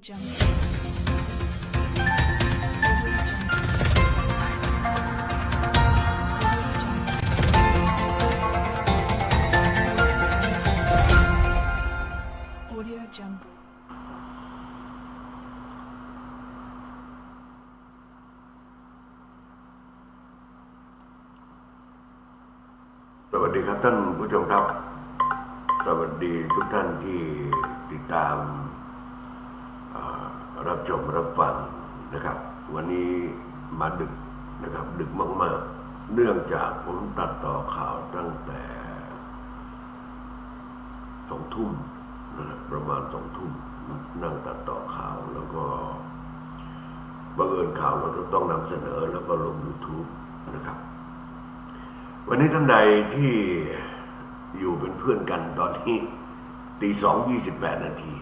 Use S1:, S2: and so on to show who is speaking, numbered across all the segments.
S1: Jungle. Audio Jungle.
S2: สวัสดีครับท่านผู้ชมครับ สวัสดีทุกท่านที่ติดตามเอ่อ รับชมรับฟังนะครับ วันนี้มาดึกนะครับ ดึกมาก ๆ เนื่องจากผมตัดต่อข่าวตั้งแต่สองทุ่มนะครับประมาณสองทุ่มนั่งตัดต่อข่าวแล้วก็บังเอิญข่าวเราต้องนำเสนอแล้วก็ลง YouTube นะครับ วันนี้ท่านใดที่อยู่เป็นเพื่อนกันตอนที่ตีสองยี่สิบแปดนาที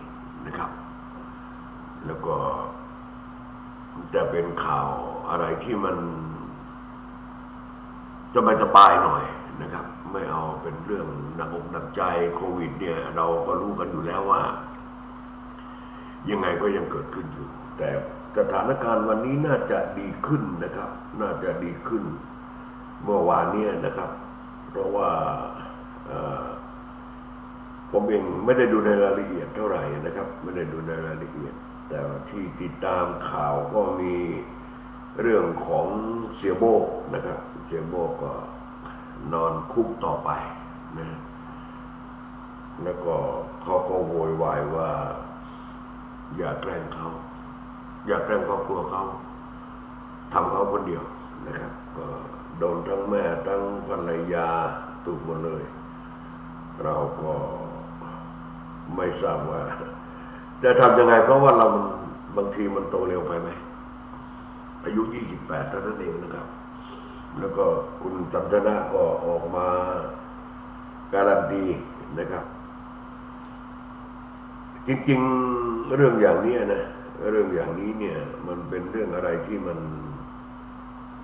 S2: นะครับ แล้วก็จะเป็นข่าวอะไรที่มันสบายสบายหน่อยนะครับ ไม่เอาเป็นเรื่องหนักอกหนักใจโควิด เนี่ย เราก็รู้กันอยู่แล้วว่า ยังไงก็ยังเกิดขึ้นอยู่ แต่สถานการณ์วันนี้น่าจะดีขึ้นนะครับ น่าจะดีขึ้น เมื่อวานเนี้นะครับ เพราะว่าผมเองไม่ได้ดูในรายละเอียดเท่าไหร่นะครับ ไม่ได้ดูในรายละเอียด แต่ที่ติดตามข่าวก็มีเรื่องของเสียโบกนะครับ เสียโบกก็นอนคุกต่อไปนะแล้วก็เขาก็โวยวายว่า อย่าแกล้งเขา อย่าแกล้งครอบครัวเขาทำเขาคนเดียวนะครับ ก็โดนทั้งแม่ทั้งภรรยาถูกหมดเลย เราก็ไม่ทราบว่า จะทำยังไง เพราะว่าเรามันบางทีมันโตเร็วไปไหม อายุ 28เท่านั้นเองนะครับ แล้วก็คุณสันทนาก็ออกมาการันตีนะครับ จริงๆเรื่องอย่างนี้นะเรื่องอย่างนี้เนี่ย มันเป็นเรื่องอะไรที่มัน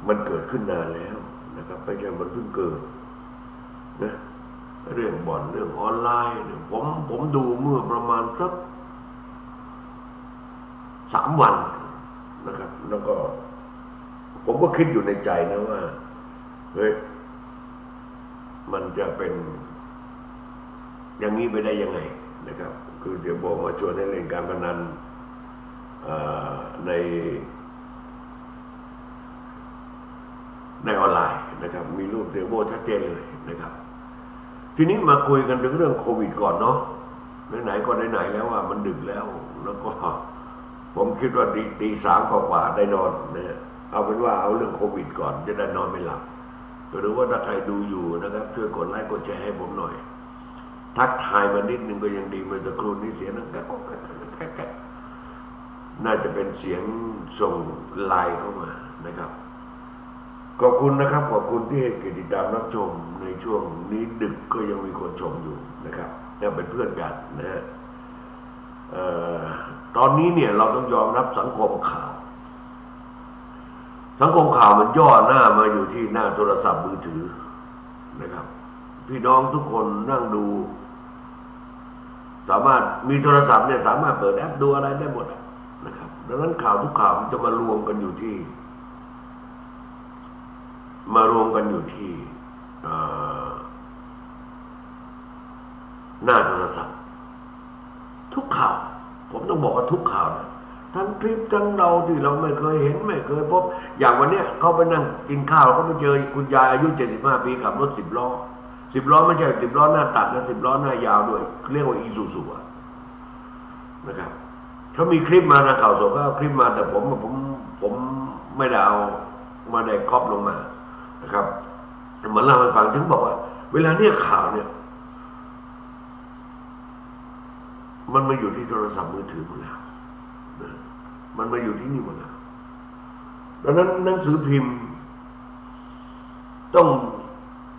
S2: มันเกิดขึ้นนานแล้วนะครับไม่ใช่มันเพิ่งเกิดนะเรื่องบ่อนเรื่องออนไลน์เนี่ยผมผมดูเมื่อประมาณสัก สามวันนะครับ แล้วก็ ผมก็คิดอยู่ในใจนะว่าเฮ้ยมันจะเป็น อย่างนี้ไปได้ยังไงนะครับ คือเดี๋ยวบอกมาชวนให้เล่นการพนันใน ในออนไลน์นะครับ มีรูปเดโมชัดเจนเลยนะครับ ทีนี้มาคุยกันถึงเรื่องโควิดก่อนเนาะไหนๆก็ไหนๆแล้วว่ามันดึกแล้วแล้วก็ ผมคิดว่าตีตีสามกว่าได้นอนนะเอาเป็นว่าเอาเรื่องโควิดก่อนจะได้นอนไม่หลับหรือว่าถ้าใครดูอยู่นะครับ ช่วยกดไลค์กดแชร์ให้ผมหน่อย ทักทายมานิดนึงก็ยังดีเมื่อสักครู่นี้เสียงนั่งแก๊กน่าจะเป็นเสียงส่งไลน์เข้ามานะครับ ขอบคุณนะครับ ขอบคุณที่ให้เกียรติตามรับชมในช่วงนี้ดึกก็ยังมีคนชมอยู่นะครับนี่เป็นเพื่อนกันนะฮะเอ่อ ตอนนี้เนี่ยเราต้องยอมรับสังคมข่าว สังคมข่าวมันย่อหน้ามาอยู่ที่หน้าโทรศัพท์มือถือนะครับ พี่น้องทุกคนนั่งดู สามารถมีโทรศัพท์เนี่ยสามารถเปิดแอปดูอะไรได้หมดนะครับ ดังนั้นข่าวทุกข่าวมันจะมารวมกันอยู่ที่ มารวมกันอยู่ที่หน้าโทรศัพท์ ทุกข่าว ผมต้องบอกว่าทุกข่าวนะทั้งคลิปทั้งเราที่เราไม่เคยเห็นไม่เคยพบ อย่างวันเนี้ยเขาไปนั่งกินข้าวเขาไปเจอคุณยายอายุเจ็ดสิบห้าปีขับรถสิบล้อสิบล้อไม่ใช่สิบล้อหน้าตัดนะสิบล้อหน้ายาวด้วย เรียกว่าอีซูซูอะนะครับเขามีคลิปมานะข่าวสดก็คลิปมาแต่ผมผมผมไม่ได้เอามาได้ครอบลงมานะครับเหมือนเล่าให้ฟังถึงบอกว่า เวลาเนี่ยข่าวเนี่ย มันมาอยู่ที่โทรศัพท์มือถือหมดแล้วมันมาอยู่ที่นี่หมดแล้วดังนั้นหนังสือพิมพ์ ต้อง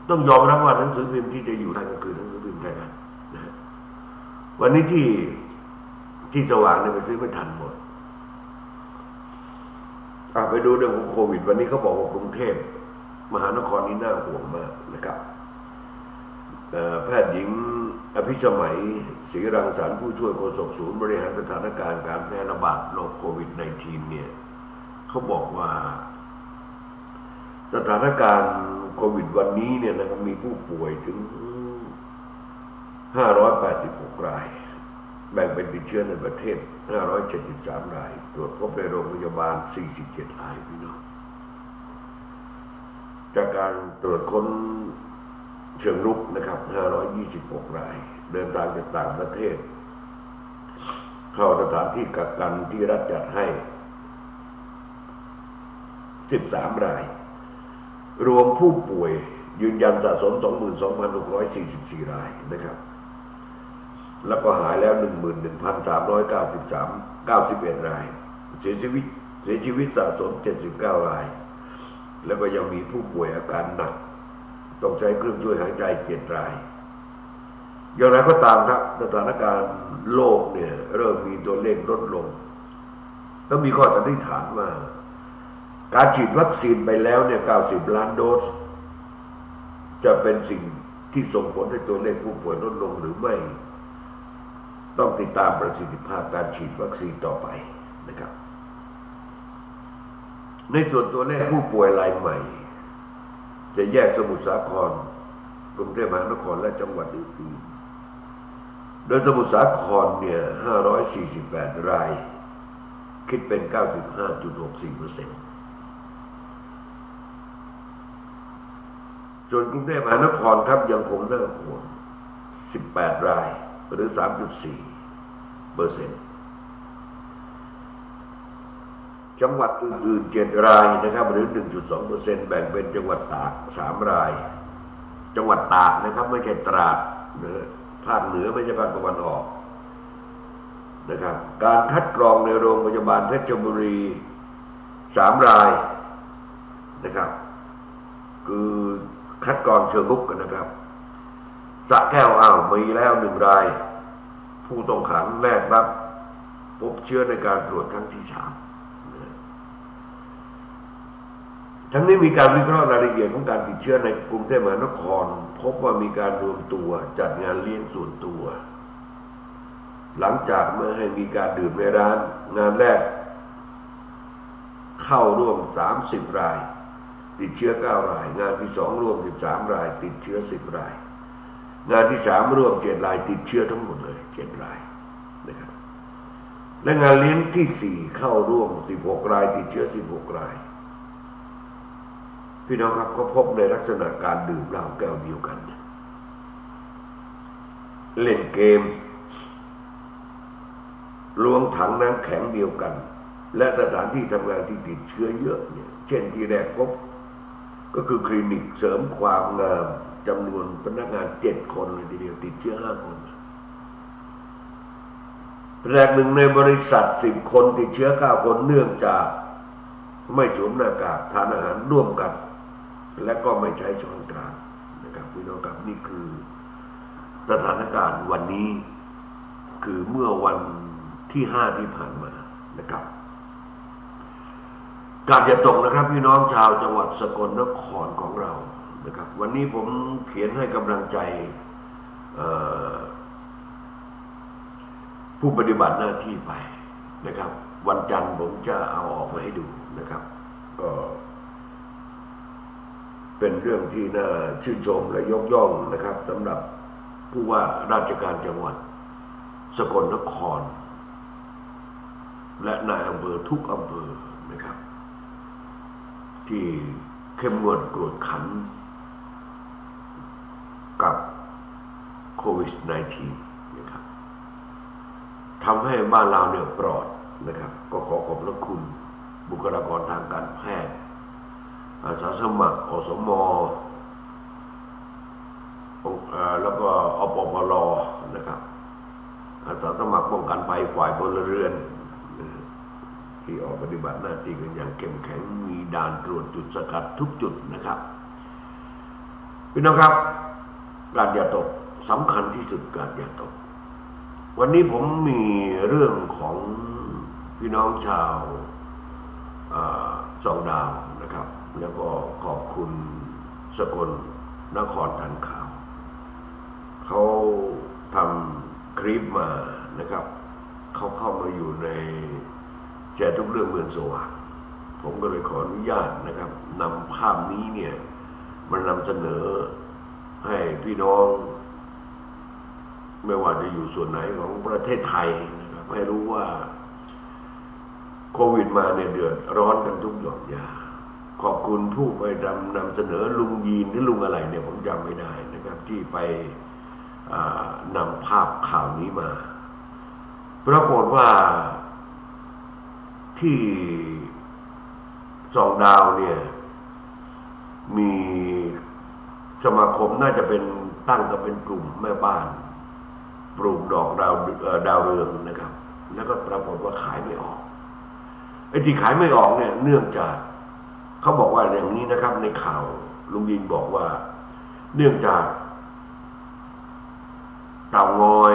S2: ต้องยอมรับว่าหนังสือพิมพ์ที่จะอยู่ไทยก็คือหนังสือพิมพ์ไทยรัฐนะวันนี้ที่ที่สว่างเนี่ยไปซื้อไม่ทันหมดอะไปดูเรื่องของโควิด วันนี้เขาบอกว่ากรุงเทพมหานครนี้น่าห่วงมากนะครับแพทย์หญิง อภิสมัยศรีรังสรรค์ผู้ช่วยโฆษกศูนย์บริหารสถานการณ์การแพร่ระบาดโรคโควิด -19 เนี่ยเขาบอกว่า สถานการณ์โควิดวันนี้เนี่ยนะครับมีผู้ป่วยถึง 586 ราย แบ่งเป็นติดเชื้อในประเทศ 573 ราย ตรวจพบในโรงพยาบาล 47 รายพี่น้องจากการตรวจค้น เชิงรุกนะครับ 526 ราย เดินทางจากต่างประเทศ เข้าสถานที่กักกันที่รัฐจัดให้ 13 ราย รวมผู้ป่วยยืนยันสะสม 22,644 รายนะครับ แล้วก็หายแล้ว 11,393 91 ราย เสียชีวิตเสียชีวิตสะสม 79 ราย แล้วก็ยังมีผู้ป่วยอาการหนัก ต้องใช้เครื่องช่วยหายใจเจ็ดราย อย่างไรก็ตามครับสถานการณ์โลกเนี่ย เริ่มมีตัวเลขลดลงก็มีข้อสันนิษฐานว่า การฉีดวัคซีนไปแล้วเนี่ย 90 ล้านโดส จะเป็นสิ่งที่ส่งผลให้ตัวเลขผู้ป่วยลดลงหรือไม่ ต้องติดตามประสิทธิภาพการฉีดวัคซีนต่อไปนะครับ ในส่วนตัวเลขผู้ป่วยรายใหม่ จะแยกสมุทรสาครกรุงเทพมหานครและจังหวัดอื่นๆ โดยสมุทรสาครเนี่ย 548 ราย คิดเป็น 95.64เปอร์เซ็นต์ส่วนกรุงเทพมหานครครับยังคงน่าห่วง 18 ราย หรือ 3.4เปอร์เซ็นต์ จังหวัดอื่นๆเจ็ดรายนะครับ หรือ 1.2เปอร์เซ็นต์แบ่งเป็นจังหวัดตากสามราย จังหวัดตากนะครับ ไม่ใช่ตราดนะภาคเหนือไม่ใช่ภาคตะวันออกนะครับการคัดกรองในโรงพยาบาลเพชรบุรีสามรายนะครับ คือคัดกรองเชิงลุกกันนะครับสะแก้วอ้าวมีแล้วหนึ่งราย ผู้ต้องขังแรกรับ พบเชื้อในการตรวจครั้งที่สาม ทั้งนี้มีการวิเคราะห์รายละเอียดของการติดเชื้อในกรุงเทพมหานคร พบว่ามีการรวมตัวจัดงานเลี้ยงส่วนตัว หลังจากเมื่อให้มีการดื่มในร้าน งานแรก เข้าร่วม 30 ราย ติดเชื้อ 9 ราย งานที่สองร่วม 13 ราย ติดเชื้อ 10 ราย งานที่สามร่วม 7 ราย ติดเชื้อทั้งหมดเลย 7 รายนะครับและงานเลี้ยงที่ 4 เข้าร่วม 16 ราย ติดเชื้อ 16 ราย พี่น้องครับก็พบในลักษณะการดื่มเหล้าแก้วเดียวกัน เล่นเกมล้วงถังน้ำแข็งเดียวกัน และสถานที่ทำงานที่ติดเชื้อเยอะเนี่ย เช่นที่แรกพบ ก็คือคลินิกเสริมความงามจำนวนพนักงานเจ็ดคนเลยทีเดียวติดเชื้อห้าคนแรกหนึ่งในบริษัทสิบคนติดเชื้อเก้าคนเนื่องจากไม่สวมหน้ากากทานอาหารร่วมกัน และก็ไม่ใช้ช้อนกลางนะครับพี่น้องครับนี่คือสถานการณ์วันนี้ คือเมื่อวันที่ห้าที่ผ่านมานะครับการจะตกนะครับพี่น้องชาวจังหวัดสกลนครของเรานะครับ วันนี้ผมเขียนให้กำลังใจผู้ปฏิบัติหน้าที่ไปนะครับ วันจันทร์ผมจะเอาออกมาให้ดูนะครับ ก็ เป็นเรื่องที่น่าชื่นชมและยกย่องนะครับสำหรับผู้ว่าราชการจังหวัด สกลนคร และนายอำเภอทุกอำเภอนะครับ ที่เข้มงวดกวดขัน กับโควิด -19 นะครับทำให้บ้านเราเนี่ยปลอดนะครับ ก็ขอขอบพระคุณบุคลากรทางการแพทย์ อาสาสมัคร อสมองค์แล้วก็อปพลนะครับ อาสาสมัครป้องกันภัยฝ่ายพลเรือน ที่ออกปฏิบัติหน้าที่กันอย่างเข้มแข็งมีด่านตรวจจุดสกัดทุกจุดนะครับพี่น้องครับ การอย่าตกสำคัญที่สุดการอย่าตก วันนี้ผมมีเรื่องของพี่น้องชาวอสองดาว แล้วก็ขอบคุณสกลนครทันข่าว เขาทำคลิปมานะครับ เขาเข้ามาอยู่ในแจทุกเรื่องเมืองสว่างผมก็เลยขออนุญาตนะครับนำภาพนี้เนี่ยมันนำเสนอให้พี่น้อง ไม่ว่าจะอยู่ส่วนไหนของประเทศไทยนะครับให้รู้ว่าโควิดมาเนี่ยเดือดร้อนกันทุกหย่อมยา ขอบคุณผู้ไปนำนำเสนอลุงยีนหรือลุงอะไรเนี่ยผมจำไม่ได้นะครับ ที่ไปนำภาพข่าวนี้มาปรากฏว่าที่สองดาวเนี่ย มีสมาคมน่าจะเป็นตั้งกันเป็นกลุ่มแม่บ้าน ปลูกดอกดาวดาวเรืองนะครับ แล้วก็ปรากฏว่าขายไม่ออกไอ้ที่ขายไม่ออกเนี่ย เนื่องจาก เขาบอกว่าอย่างนี้นะครับ ในข่าวลุงยินบอกว่า เนื่องจากเต่างอย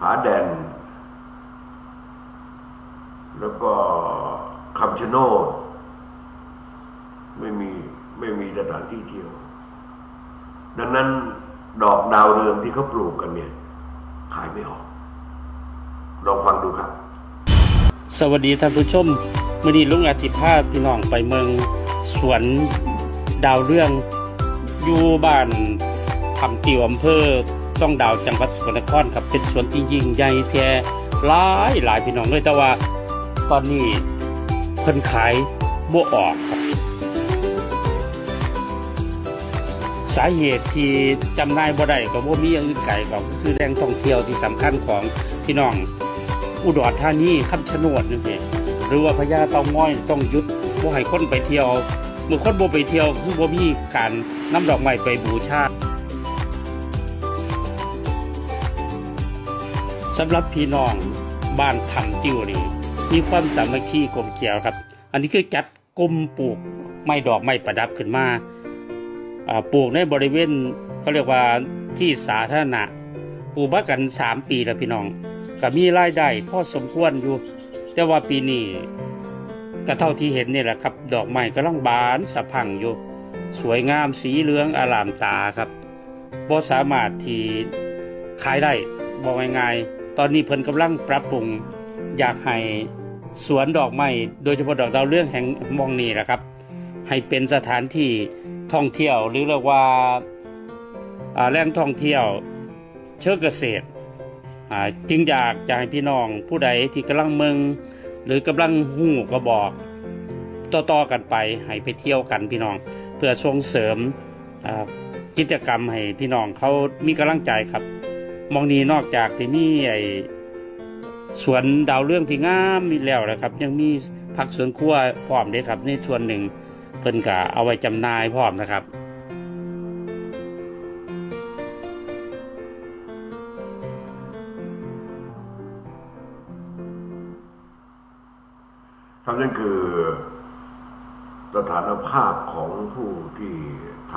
S2: ผาแดน แล้วก็คำชะโนดไม่มีไม่มีสถานที่เที่ยว ดังนั้นดอกดาวเรืองที่เขาปลูกกันเนี่ย ขายไม่ออก ลองฟังดูครับ
S3: สวัสดีท่านผู้ชม มื่อนี้ลุงอาทิตย์พาพี่น้องไปเมืองสวนดาวเรื่องอยู่บ้านคำติวอำเภอซ่องดาวจังหวัดสกลนครครับเป็นสวนที่ยิ่งใหญ่แท้หลายหลายพี่น้องเลยแต่ว่าตอนนี้เพิ่นขายบ่ออกครับสาเหตุที่จำนายบ่ได้ก็บ่มีอย่างอื่นไกลก็คือแหล่งท่องเที่ยวที่สำคัญของพี่น้องอุดรธานีคำชะโนดนี่สิ หรือว่าพญาเตาง้อยต้องยุดบ่ให้คนไปเที่ยว เมื่อคนบ่ไปเที่ยวคือบ่มีการนำดอกไม้ไปบูชาสำหรับพี่น้องบ้านทำติ้วนี่มีความสามัคคีกลมเกลียวครับ อันนี้คือจัดกลมปลูกไม้ดอกไม้ประดับขึ้นมาปลูกในบริเวณเขาเรียกว่าที่สาธารณะปลูกมากันสามปีแล้วพี่น้องก็มีรายได้พอสมควรอยู่ แต่ว่าปีนี้ก็เท่าที่เห็นนี่แหละครับ ดอกไม้กำลังบานสะพังอยู่ สวยงามสีเหลืองอารามตาครับบ่สามารถที่ขายได้บอกง่ายๆตอนนี้เพิ่นกำลังปรับปรุงอยากให้สวนดอกไม้โดยเฉพาะดอกดาวเรืองแห่งมองนี้แหละครับ ให้เป็นสถานที่ท่องเที่ยวหรือเรียกว่าอ่าแหล่งท่องเที่ยวเชิงเกษตร จึงอยากจะให้พี่น้องผู้ใดที่กำลังเมืองหรือกำลังหูก็บอกต่อๆกันไปให้ไปเที่ยวกันพี่น้อง เพื่อส่งเสริมกิจกรรมให้พี่น้องเขามีกำลังใจครับ มองนี้นอกจากที่มีไอสวนดาวเรื่องที่งามมีแล้วนะครับ ยังมีผักสวนครัวพร้อมด้ครับ ในส่วนหนึ่งเพิ่นก็เอาไว้จำหน่ายพร้อมนะครับ
S2: ครับนั่นคือสถานภาพของผู้ที่ท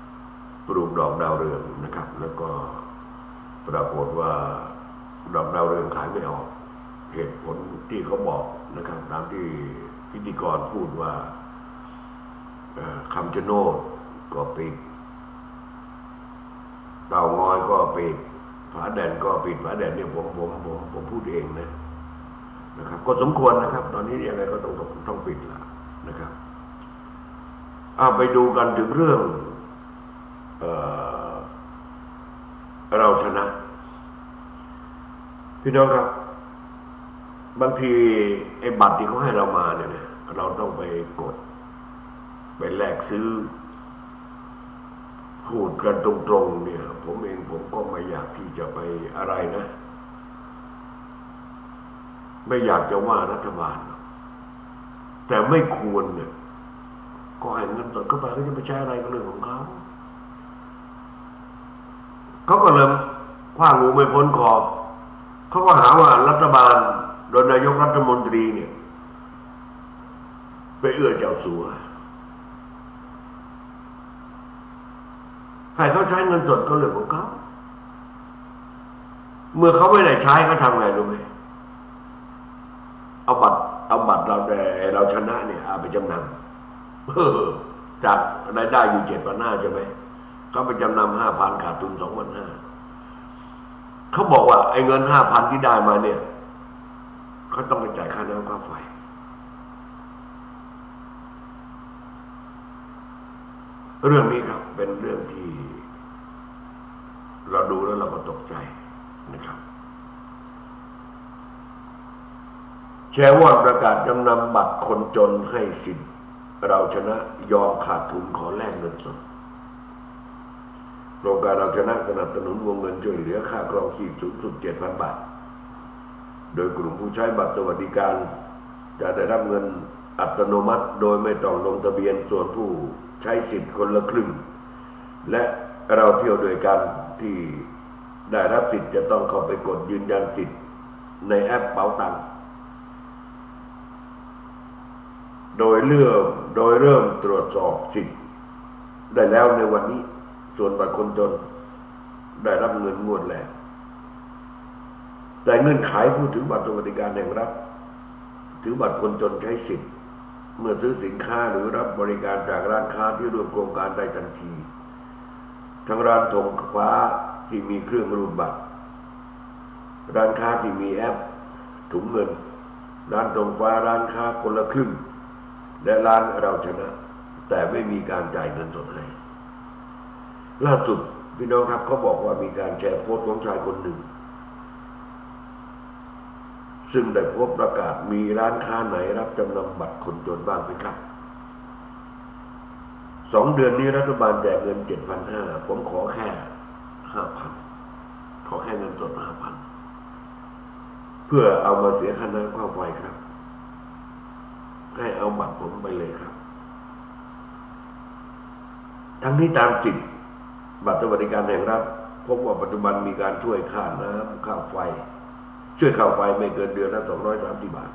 S2: ำปลูกดอกดาวเรืองนะครับ แล้วก็ปรากฏว่าดอกดาวเรืองขายไม่ออก เหตุผลที่เขาบอกนะครับตามที่พิธีกรพูดว่าคำชะโนดก็ปิดเต่างอยก็ปิดผาแดนก็ปิดผาแดนเนี่ยผมผมผมผมพูดเองนะ นะครับก็สมควรนะครับ ตอนนี้ยังไงก็ต้องต้องต้องปิดละนะครับเอาไปดูกันถึงเรื่องเออเราชนะ พี่น้องครับ บางทีไอ้บัตรที่เขาให้เรามาเนี่ยเราต้องไปกด ไปแลกซื้อพูดกันตรงๆเนี่ย ผมเองผมก็ไม่อยากที่จะไปอะไรนะ ไม่อยากจะว่ารัฐบาล แต่ไม่ควรเนี่ย ก็ให้เงินสดเข้าไปเขาจะไปใช้อะไรก็เรื่องของเขาเขาก็เริ่มคว้างูไม่พ้นคอเขาก็หาว่ารัฐบาลโดยนายกรัฐมนตรีเนี่ย ไปเอื้อเจ้าสัวให้เขาใช้เงินสดก็เรื่องของเขาเมื่อเขาไม่ได้ใช้เขาทำไงรู้ไหม เอาบัตรเอาบัตรเราแต่เราชนะเนี่ยเอาไปจำนำจากรายได้อยู่เจ็ดพันห้าใช่ไหมเขาไปจำนำห้าพันขาดทุนสองพันห้าเขาบอกว่า ไอ้เงินห้าพันที่ได้มาเนี่ยเขาต้องไปจ่ายค่าน้ำค่าไฟเรื่องนี้ครับเป็นเรื่องที่ เราดูแล้วเราก็ตกใจนะครับ แชร์วอนประกาศจำนำบัตรคนจนให้สิทธิ์เราชนะยอมขาดทุนขอแลกเงินสดโครงการเราชนะสนับสนุนวงเงินช่วยเหลือค่าครองชีพสูงสุด 7,000 บาท โดยกลุ่มผู้ใช้บัตรสวัสดิการ จะได้รับเงินอัตโนมัติโดยไม่ต้องลงทะเบียนส่วนผู้ใช้สิทธิ์คนละครึ่ง และเราเที่ยวด้วยกันที่ได้รับสิทธิ์จะต้องเข้าไปกดยืนยันสิทธิ์ในแอปเป๋าตังค์ โดยเริ่มโดยเริ่มตรวจสอบสิทธิ์ได้แล้วในวันนี้ ส่วนบัตรคนจน ได้รับเงินงวดแรกแต่เงื่อนไขผู้ถือบัตรสวัสดิการแห่งรัฐ ถือบัตรคนจนใช้สิทธิ์ เมื่อซื้อสินค้าหรือรับบริการจากร้านค้าที่ร่วมโครงการได้ทันที ทั้งร้านธงฟ้าที่มีเครื่องรูดบัตร ร้านค้าที่มีแอปถุงเงิน ร้านธงฟ้าร้านค้าคนละครึ่ง และร้านเราชนะ แต่ไม่มีการจ่ายเงินสดให้ล่าสุดพี่น้องครับเขาบอกว่ามีการแชร์โพสต์ของชายคนหนึ่ง ซึ่งได้พบประกาศมีร้านค้าไหนรับจำนำบัตรคนจนบ้างไหมครับสองเดือนนี้รัฐบาลแจกเงินเจ็ดพันห้าผมขอแค่ห้าพันขอแค่เงินสดห้าพันเพื่อเอามาเสียค่าน้ำค่าไฟครับ ให้เอาบัตรผมไปเลยครับ ทั้งนี้ตามสิทธิบัตรสวัสดิการแห่งรัฐพบว่าปัจจุบันมีการช่วยค่าน้ำค่าไฟ ช่วยค่าไฟไม่เกินเดือนละสองร้อยสามสิบาท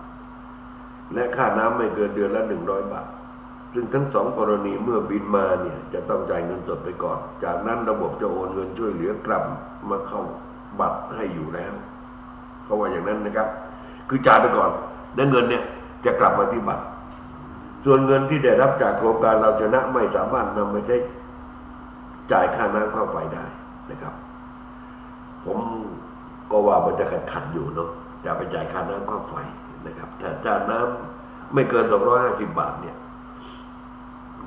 S2: และค่าน้ำไม่เกินเดือนละหนึ่งร้อยบาท ซึ่งทั้งสองกรณีเมื่อบินมาเนี่ยจะต้องจ่ายเงินสดไปก่อน จากนั้นระบบจะโอนเงินช่วยเหลือกลับมาเข้าบัตรให้อยู่แล้วเขาว่าอย่างนั้นนะครับ คือจ่ายไปก่อนแล้วเงินเนี่ยจะกลับมาที่บัตร ส่วนเงินที่ได้รับจากโครงการเราชนะไม่สามารถนำไปใช้จ่ายค่าน้ำค่าไฟได้นะครับ ผมก็ว่ามันจะขัดขัดอยู่เนาะจะไปจ่ายค่าน้ำค่าไฟนะครับแต่จ่ายน้ำไม่เกิน 250 บาทเนี่ย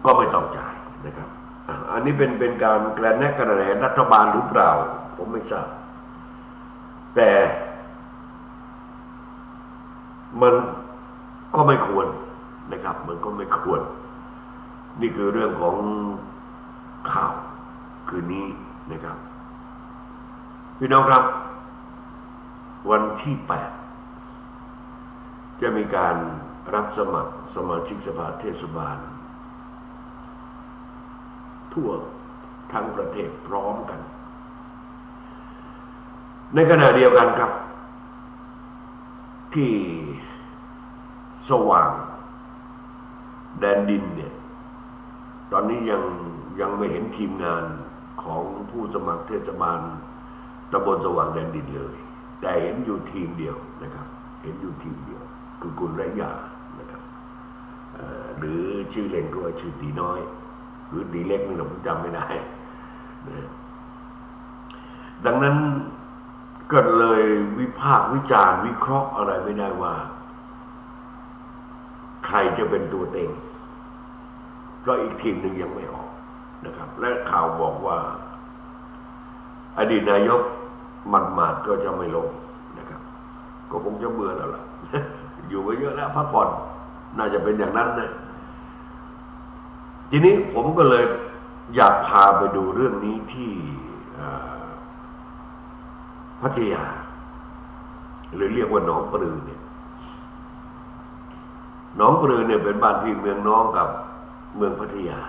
S2: ก็ไม่ต้องจ่ายนะครับ อันนี้เป็นเป็นการแกลนแนกระแหนรัฐบาลหรือเปล่า ผมไม่ทราบแต่มันก็ไม่ควร นะครับ มันก็ไม่ควร นี่คือเรื่องของข่าวคืนนี้นะครับ พี่น้องครับ วันที่แปดจะมีการรับสมัครสมาชิกสภาเทศบาล ทั่วทั้งประเทศพร้อมกัน ในขณะเดียวกันครับ ที่สว่าง แดนดินเนี่ย ตอนนี้ยังยังไม่เห็นทีมงานของผู้สมัครเทศบาลตำบลสว่างแดนดินเลย แต่เห็นอยู่ทีมเดียวนะครับ เห็นอยู่ทีมเดียว คือคุณระยานะครับหรือชื่อเล่นก็ว่าชื่อตีน้อย หรือตีเล็กนี่ผมจำไม่ได้นะดังนั้นก็เลยวิพากษ์วิจารณ์วิเคราะห์อะไรไม่ได้ว่า ใครจะเป็นตัวเต็งเพราะอีกทีมหนึ่งยังไม่ออกนะครับ และข่าวบอกว่า อดีตนายกหมัดหมาดๆก็จะไม่ลงนะครับ ก็คงจะเบื่อแล้วล่ะอยู่มาเยอะแล้วพักผ่อนน่าจะเป็นอย่างนั้นนะทีนี้ผมก็เลยอยากพาไปดูเรื่องนี้ที่พัทยา หรือเรียกว่าหนองปลือเนี่ย น้องปลือเนี่ยเป็นบ้านพี่เมืองน้องกับเมืองพัทยา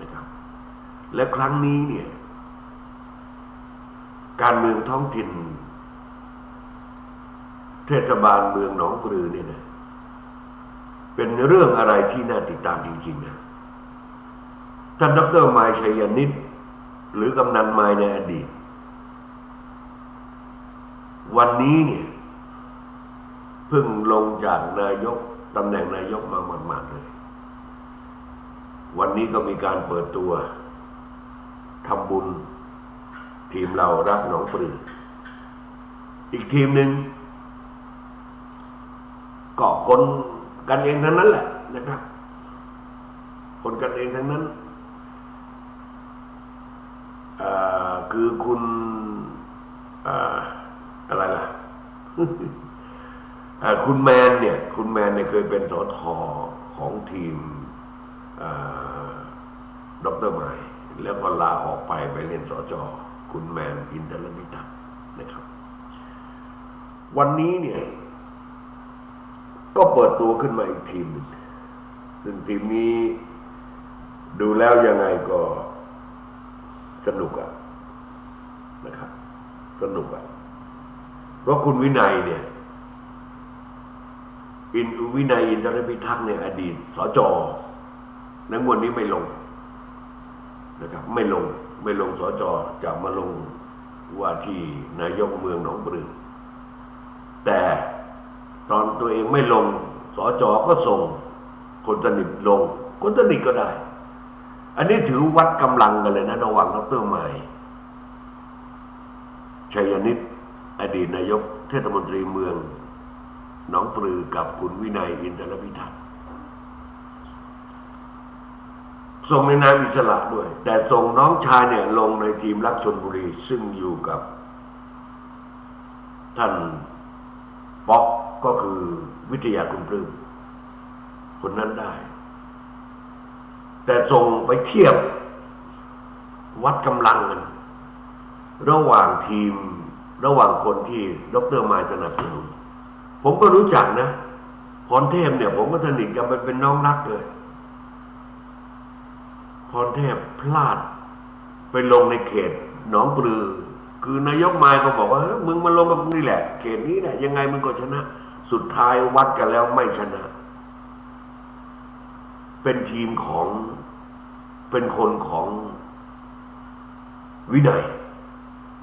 S2: นะครับ และครั้งนี้เนี่ย การเมืองท้องถิ่น เทศบาลเมืองหนองปลือเนี่ยนะเป็นเรื่องอะไรที่น่าติดตามจริงๆนะท่านดรมายชัยนิตหรือกำนันมายในอดีต วันนี้เนี่ยเพิ่งลงจากนายก ตำแหน่งนายกมาหมาดๆเลย วันนี้ก็มีการเปิดตัวทำบุญ ทีมเรารักหนองปลืออีกทีมหนึ่งก็คนกันเองทั้งนั้นแหละนะครับ คนกันเองทั้งนั้นคือคุณออะไรล่ะ คุณแมนเนี่ย คุณแมนเนี่ยเคยเป็นสอทอของทีมเอ่อดรไมล์แล้วก็ลาออกไปไปเรียนสอจอคุณแมนอินเตอร์มิทัศน์นะครับ วันนี้เนี่ย ก็เปิดตัวขึ้นมาอีกทีมหนึ่งซึ่งทีมนี้ดูแล้วยังไงก็สนุกอะนะครับ สนุกอะเพราะคุณวินัยเนี่ย อินวินัยอินทรพิทักษ์เนี่ยอดีตสจในงวดนี้ไม่ลงนะครับ ไม่ลงไม่ลงสจจะมาลงว่าที่นายกเมืองหนองปลือแต่ตอนตัวเองไม่ลงสจก็ส่งคนสนิทลง คนสนิทก็ได้ อันนี้ถือวัดกำลังกันเลยนะระหว่างดรไมล์ชัยนิตอดีตนายกเทศมนตรีเมือง น้องปลือกับคุณวินัยอินทรพิทักษ์ส่งในนามอิสระด้วย แต่ส่งน้องชายเนี่ยลงในทีมรักชนบุรี ซึ่งอยู่กับ ท่านป๊อกก็คือวิทยาคุณปลื้มคนนั้นได้ แต่ส่งไปเทียบวัดกำลังกันระหว่างทีมระหว่างคนที่ดรมายสนับสนุน ผมก็รู้จักนะพรเทพเนี่ย ผมก็สนิทกันเป็นน้องรักเลยพรเทพพลาด ไปลงในเขตหนองปลือ คือนายกมายก็บอกว่าเฮ้ยมึงมาลงกับนี่แหละ เขตนี้แหละยังไงมึงก็ชนะ สุดท้ายวัดกันแล้วไม่ชนะ เป็นทีมของเป็นคนของวินัย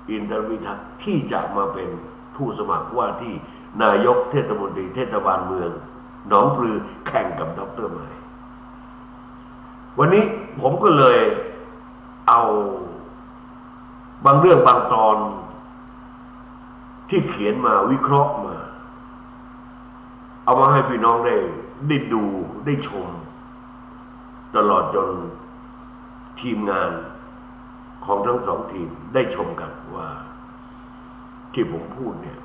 S2: อินทรวิทักษ์ที่จะมาเป็นผู้สมัครว่าที่ นายกเทศมนตรีเทศบาลเมืองหนองปลือแข่งกับดรไมล์วันนี้ผมก็เลยเอาบางเรื่องบางตอน ที่เขียนมาวิเคราะห์มา เอามาให้พี่น้องได้ได้ดูได้ชม ตลอดจนทีมงานของทั้งสองทีมได้ชมกันว่า ที่ผมพูดเนี่ย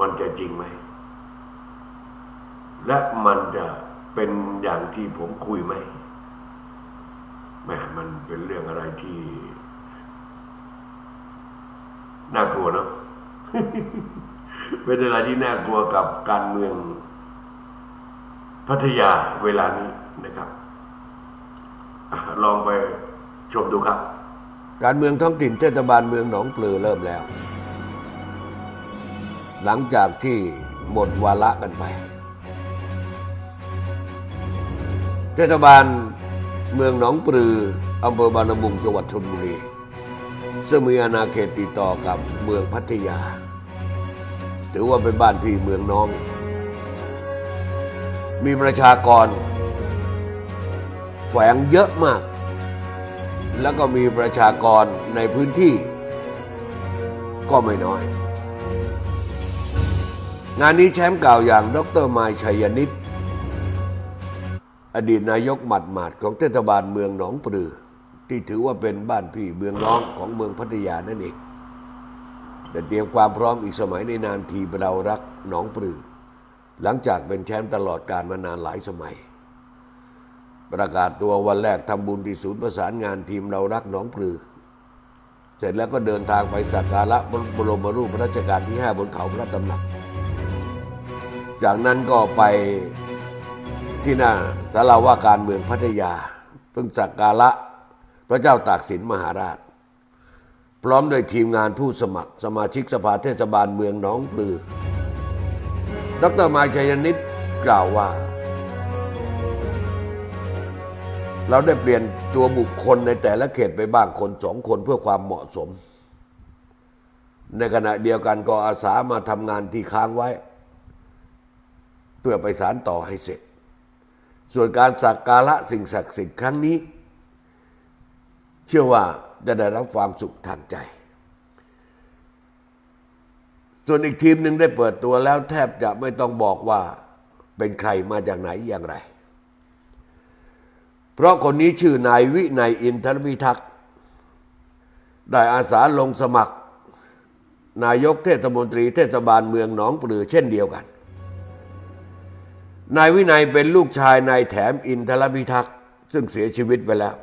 S2: มันจะจริงไหม และมันจะเป็นอย่างที่ผมคุยไหมแหมมันเป็นเรื่องอะไรที่ น่ากลัวเนาะเป็นอะไรที่น่ากลัวกับการเมืองพัทยาเวลานี้นะครับอลองไปชมดูครับ
S4: การเมืองท้องถิ่นเทศบาลเมืองหนองปลือเริ่มแล้ว หลังจากที่หมดวาระกันไป เทศบาลเมืองหนองปลืออำเภอบางละมุงจังหวัดชลบุรี ซึ่งมีอาณาเขตติดต่อกับเมืองพัทยา ถือว่าเป็นบ้านพี่เมืองน้อง มีประชากร แฝงเยอะมาก แล้วก็มีประชากรในพื้นที่ก็ไม่น้อย งานนี้แชมป์เก่าอย่าง ดรมายชัยนิตอดีตนายกหมัดหมาดของเทศบาลเมืองหนองปลือ ที่ถือว่าเป็นบ้านพี่เมืองน้องของเมืองพัทยานั่นเองได้เตรียมความพร้อมอีกสมัยในนานทีเรารักหนองปลือ หลังจากเป็นแชมป์ตลอดการมานานหลายสมัย ประกาศตัววันแรกทำบุญที่ศูนย์ประสานงานทีมเรารักหนองปลือ เสร็จแล้วก็เดินทางไปสักการะบรมรูประราชการที่ 5 บนเขาพระตำหนัก จากนั้นก็ไปที่หน้าสาราว่าการเมืองพัทยา เพิ่งสักการะพระเจ้าตากสินมหาราช พร้อมโดวยทีมงานผู้สมัคร สมาชิกสภาเทศบาลเมืองหนองปลือ ดรมายชัยนิตกล่าวว่า เราได้เปลี่ยนตัวบุคคลในแต่ละเขตไปบ้างคนสองคนเพื่อความเหมาะสม ในขณะเดียวกันก็อาสามาทำงานที่ค้างไว้ เพื่อไปสารต่อให้เสร็จ ส่วนการสักการะสิ่งศักดิ์สิทธิ์ครั้งนี้ช
S2: ชื่อว่าจะได้รับความสุขทางใจ ส่วนอีกทีมหนึ่งได้เปิดตัวแล้วแทบจะไม่ต้องบอกว่าเป็นใครมาจากไหนอย่างไร เพราะคนนี้ชื่อนายวินัยอินทรพิทักษ์ได้อาสาลงสมัคร นายกเทศมนตรีเทศบาลเมืองหนองปลือเช่นเดียวกัน นายวินัยเป็นลูกชายนายแถมอินทรพิทักษ์ซึ่งเสียชีวิตไปแล้ว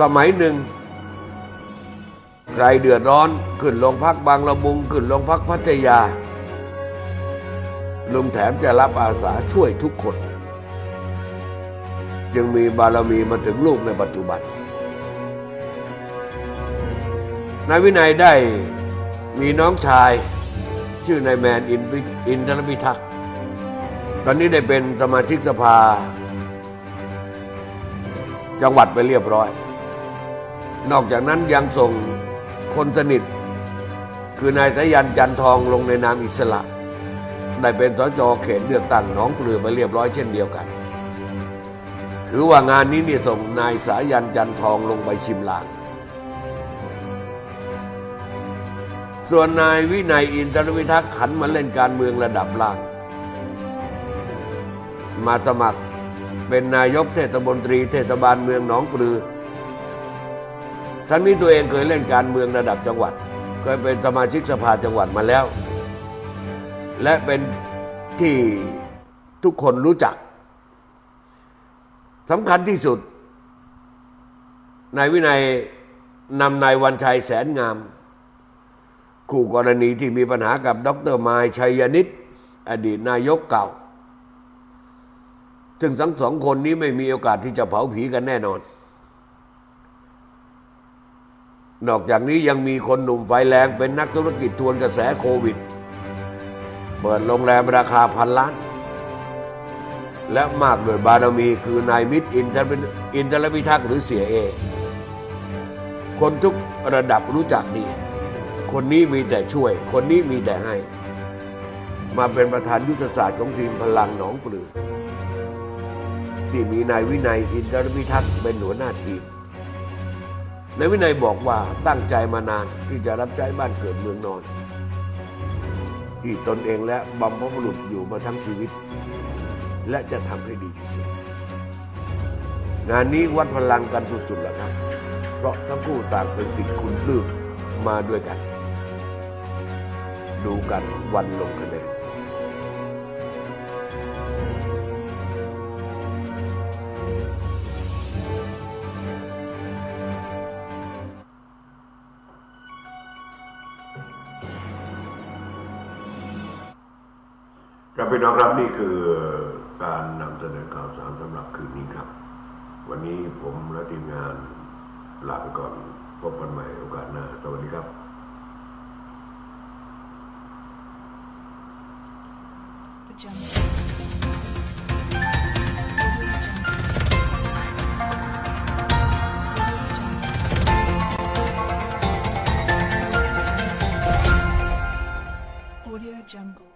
S2: สมัยหนึ่ง ใครเดือดร้อนขึ้นโรงพักบางละมุงขึ้นโรงพักพัทยา ลุงแถมจะรับอาสาช่วยทุกคน จึงมีบารมีมาถึงลูกในปัจจุบัน นายวินัยได้มีน้องชายชื่อนายแมนอินพิอินทรพิทักษ์ ตอนนี้ได้เป็นสมาชิกสภา จังหวัดไปเรียบร้อย นอกจากนั้นยังส่งคนสนิท คือนายสายันจันทองลงในนามอิสระ ได้เป็นสจเขตเลือกตั้งหนองปลือไปเรียบร้อยเช่นเดียวกัน ถือว่างานนี้เนี่ยส่งนายสายันจันทองลงไปชิมลางส่วนนายวินัยอินทรวิทักษ์หันมาเล่นการเมืองระดับล่าง มาสมัครเป็นนายกเทศมนตรีเทศบาลเมืองหนองปลือ ทั้งนี้ตัวเองเคยเล่นการเมืองระดับจังหวัด เคยเป็นสมาชิกสภาจังหวัดมาแล้ว และเป็นที่ทุกคนรู้จักสำคัญที่สุดนายวินัยนำนายวันชัยแสนงาม คู่กรณีที่มีปัญหากับดรมายชัยนิตอดีตนายกเก่า ซึ่งทั้งสองคนนี้ไม่มีโอกาสที่จะเผาผีกันแน่นอน นอกจากนี้ยังมีคนหนุ่มไฟแรงเป็นนักธุรกิจทวนกระแสโควิด เปิดโรงแรมราคาพันล้าน และมากโดยบารมีคือนายมิตรอินทรอินทรพิทักษ์หรือเสียเอ คนทุกระดับรู้จักดี คนนี้มีแต่ช่วย คนนี้มีแต่ให้ มาเป็นประธานยุทธศาสตร์ของทีมพลังหนองปลือ ที่มีนายวินัยอินทรพิทักษ์เป็นหัวหน้าทีมนายวินัยบอกว่าตั้งใจมานานที่จะรับใช้บ้านเกิดเมืองนอน ที่ตนเองและบำพบุรุษอยู่มาทั้งชีวิต และจะทำให้ดีที่สุด งานนี้วัดพลังกันสุดๆแล้วครับ เพราะทั้งคู่ต่างเป็นสิ่งคุณปลื้มมาด้วยกัน ดูกันวันลงคะแนน
S1: ครับพี่น้องครับนี่คือการนำเสนอข่าวสารสำหรับคืนนี้ครับ วันนี้ผมและทีมงานลาไปก่อนพบกันใหม่โอกาสหน้าสวัสดีครับ
S5: Audio Jungle